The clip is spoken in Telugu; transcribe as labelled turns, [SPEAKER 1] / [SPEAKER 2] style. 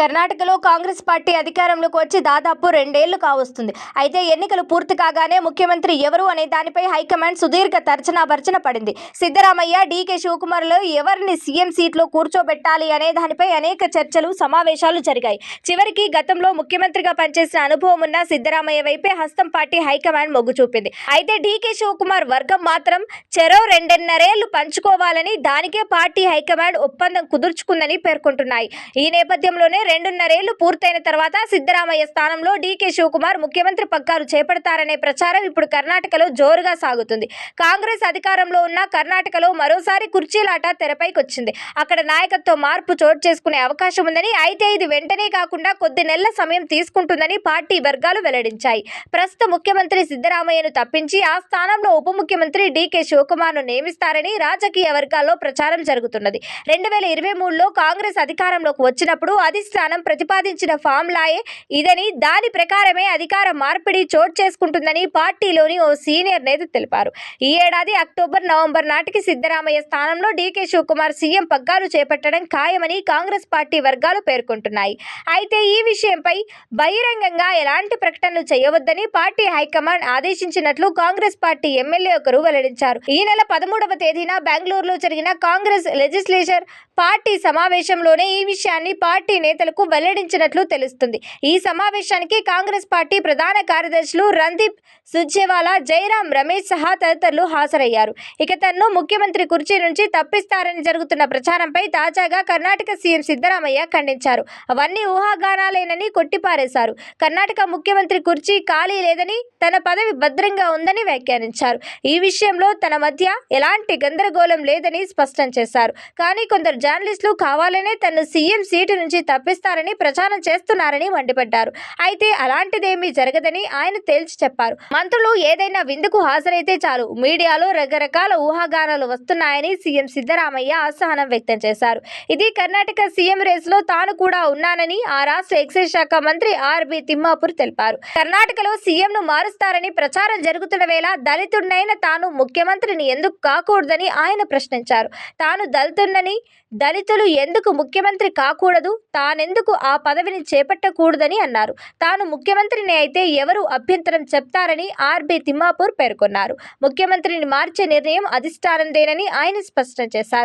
[SPEAKER 1] కర్ణాటకలో కాంగ్రెస్ పార్టీ అధికారంలోకి వచ్చి దాదాపు రెండేళ్ళు కావస్తుంది. అయితే ఎన్నికలు పూర్తి కాగానే ముఖ్యమంత్రి ఎవరు అనే దానిపై హైకమాండ్ సుదీర్ఘ తర్చనాభర్చన పడింది. సిద్ధరామయ్య డీకే శివకుమార్లో ఎవరిని సీఎం సీట్లో కూర్చోబెట్టాలి అనే దానిపై అనేక చర్చలు సమావేశాలు జరిగాయి. చివరికి గతంలో ముఖ్యమంత్రిగా పనిచేసిన అనుభవం ఉన్న సిద్ధరామయ్య వైపే హస్తం పార్టీ హైకమాండ్ మొగ్గు చూపింది. అయితే డీకే శివకుమార్ వర్గం మాత్రం చెరో రెండున్నరేళ్ళు పంచుకోవాలని దానికే పార్టీ హైకమాండ్ ఒప్పందం కుదుర్చుకుందని పేర్కొంటున్నాయి. ఈ నేపథ్యంలోనే రెండున్నరేళ్ళు పూర్తయిన తర్వాత సిద్ధరామయ్య స్థానంలో డీకే శివకుమార్ ముఖ్యమంత్రి పగ్గాలు చేపడతారనే ప్రచారం ఇప్పుడు కర్ణాటకలో జోరుగా సాగుతుంది. కాంగ్రెస్ అధికారంలో ఉన్న కర్ణాటకలో మరోసారి కుర్చీలాట తెరపైకి వచ్చింది అక్కడ నాయకత్వ మార్పు చోటు చేసుకునే అవకాశం ఉందని అయితే ఇది వెంటనే కాకుండా కొద్ది నెలల సమయం తీసుకుంటుందని పార్టీ వర్గాలు వెల్లడించాయి. ప్రస్తుత ముఖ్యమంత్రి సిద్ధరామయ్యను తప్పించి ఆ స్థానంలో ఉప ముఖ్యమంత్రి డీకే శివకుమార్ను నియమిస్తారని రాజకీయ వర్గాల్లో ప్రచారం జరుగుతున్నది. రెండు వేల ఇరవై మూడులో కాంగ్రెస్ అధికారంలోకి వచ్చినప్పుడు స్థానం ప్రతిపాదించిన ఫామ్లాయే ఇదని దాని ప్రకారమే అధికార మార్పిడి చోటు చేసుకుంటుందని పార్టీలోని ఓ సీనియర్ నేత తెలిపారు. ఈ ఏడాది అక్టోబర్ నవంబర్ నాటికి సిద్ధరామయ్య స్థానంలో డీకే శివకుమార్ సీఎం పగ్గాలు చేపట్టడం ఖాయమని కాంగ్రెస్ పార్టీ వర్గాలు పేర్కొంటున్నాయి. అయితే ఈ విషయంపై బహిరంగంగా ఎలాంటి ప్రకటనలు చేయవద్దని పార్టీ హైకమాండ్ ఆదేశించినట్లు కాంగ్రెస్ పార్టీ ఎమ్మెల్యే ఒకరు వెల్లడించారు. ఈ నెల పదమూడవ తేదీన బెంగళూరులో జరిగిన కాంగ్రెస్ లెజిస్లేచర్ పార్టీ సమావేశంలోనే ఈ విషయాన్ని పార్టీ నేతలకు వెల్లడించినట్లు తెలుస్తుంది. ఈ సమావేశానికి కాంగ్రెస్ పార్టీ ప్రధాన కార్యదర్శులు రందీప్ సుర్జేవాలా జయరాం రమేష్ సహా తదితరులు హాజరయ్యారు. ఇక తన్ను ముఖ్యమంత్రి కుర్చీ నుంచి తప్పిస్తారని జరుగుతున్న ప్రచారంపై తాజాగా కర్ణాటక సీఎం సిద్ధరామయ్య ఖండించారు. అవన్నీ ఊహాగానాలేనని కొట్టిపారేశారు. కర్ణాటక ముఖ్యమంత్రి కుర్చీ ఖాళీ లేదని తన పదవి భద్రంగా ఉందని వ్యాఖ్యానించారు. ఈ విషయంలో తన మధ్య ఎలాంటి గందరగోళం లేదని స్పష్టం చేశారు. కానీ కొందరు జర్నలిస్టులు కావాలనే తను సీఎం సీటు నుంచి తప్పిస్తారని ప్రచారం చేస్తున్నారని మండిపడ్డారు. అయితే అలాంటిదేమీ జరగదని ఆయన తేల్చి చెప్పారు. మంత్రులు ఏదైనా విందుకు హాజరైతే చాలు. మీడియాలో రకరకాల ఊహాగానాలు వస్తున్నాయని సీఎం సిద్ధరామయ్య అసహనం వ్యక్తం చేశారు. ఇది కర్ణాటక సీఎం రేసులో తాను కూడా ఉన్నానని ఆ రాష్ట్ర ఎక్సైజ్ శాఖ మంత్రి ఆర్బి తిమ్మాపూర్ తెలిపారు. కర్ణాటకలో సీఎంను మారుస్తారని ప్రచారం జరుగుతున్న వేళ దళితుడినైన తాను ముఖ్యమంత్రిని ఎందుకు కాకూడదని ఆయన ప్రశ్నించారు. తాను దళితుడినని దళితులు ఎందుకు ముఖ్యమంత్రి కాకూడదు? తానెందుకు ఆ పదవిని చేపట్టకూడదని అన్నారు. తాను ముఖ్యమంత్రిని అయితే ఎవరు అభ్యంతరం చెప్తారని ఆర్బీ తిమ్మాపూర్ పేర్కొన్నారు. ముఖ్యమంత్రిని మార్చే నిర్ణయం అధిష్టానందేనని ఆయన స్పష్టం చేశారు.